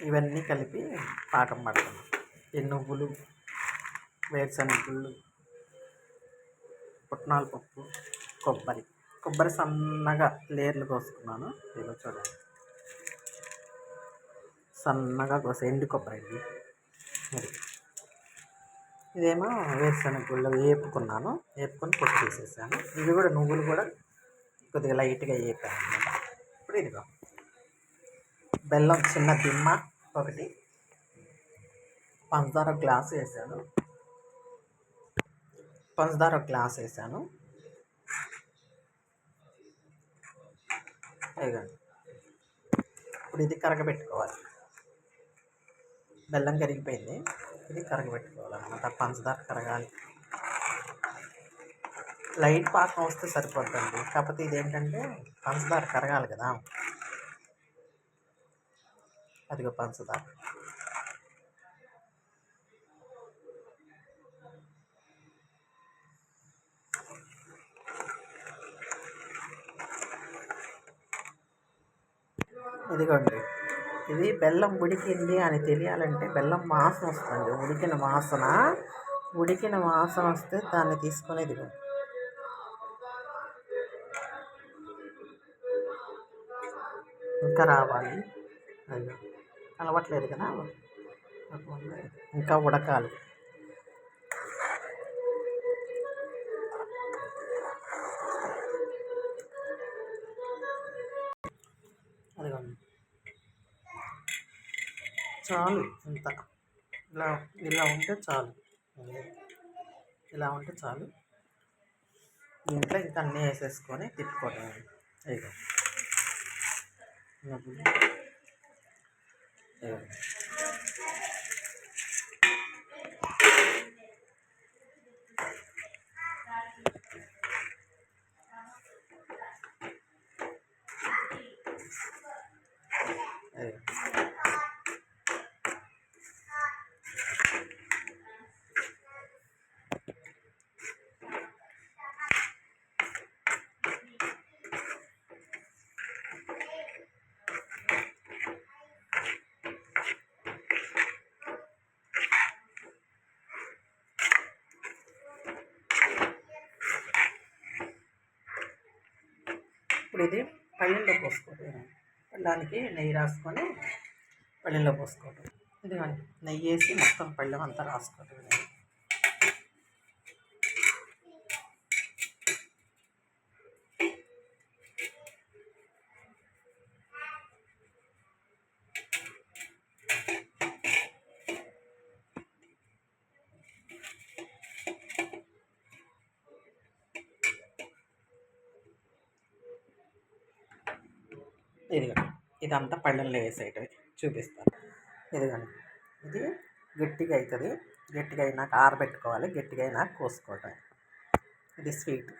ఇవన్నీ కలిపి పాకం పడుతున్నాం. ఈ నువ్వులు వేరుశనగుళ్ళు పుట్నాల పప్పు కొబ్బరి. కొబ్బరి సన్నగా లేర్లు కోసుకున్నాను. ఇదిగో చూడండి. సన్నగా కోసి ఎండు కొబ్బరి అండి. మరి ఇదేమో వేరుశనగ గుళ్ళు వేపుకున్నాను. వేపుకొని పొట్టు తీసేసాను. ఇవి కూడా నువ్వులు కూడా కొద్దిగా లైట్గా వేపాను. అనమాట ఇప్పుడు ఇదిగో. బెల్లం చిన్న దిమ్మ ఒకటి. పంచదార గ్లాస్ వేసాను. పంచదార ఒక గ్లాస్ వేసాను. ఇదిగోండి ఇప్పుడు ఇది కరగబెట్టుకోవాలి. బెల్లం కరిగిపోయింది. ఇది కరగబెట్టుకోవాలన్నమాట పంచదార కరగాలి. లైట్ పాకం వస్తే సరిపోద్దండి. కాకపోతే ఇదేంటంటే పంచదార కరగాలి కదా. అదిగో పంచదార. ఇదిగోండి ఇది బెల్లం ఉడికింది అని తెలియాలంటే బెల్లం వాసన వస్తుంది. ఉడికిన వాసన ఉడికిన వాసన వస్తే దాన్ని తీసుకొని ఇదిగో. ఇంకా రావాలి. అయ్యో కలవట్లేదు కదా. ఇంకా ఉడకాలి. అదిగోండి. చాలు ఇంత. ఇలా ఇలా ఉంటే చాలు. ఇలా ఉంటే చాలు. దీంట్లో ఇంకా అన్నీ వేసేసుకొని తిప్పుకోవడం ఇదిగో ఇదిగో. ఇదిగో. ఇప్పుడు ఇది పళ్ళెంలో పోసుకోవడం పళ్ళానికి నెయ్యి రాసుకొని పళ్ళెంలో పోసుకోవడం ఇదిగోండి నెయ్యి వేసి మొత్తం పళ్ళెం అంతా రాసుకోవడం ఇదిగోండి ఇదంతా పళ్ళెంలో వేసేయటం చూపిస్తాను ఇదిగోండి. ఇది గట్టిగా అవుతుంది. గట్టిగా అయినాక ఆరబెట్టుకోవాలి. గట్టిగా అయినాక కోసుకోవటం ఇది స్వీట్.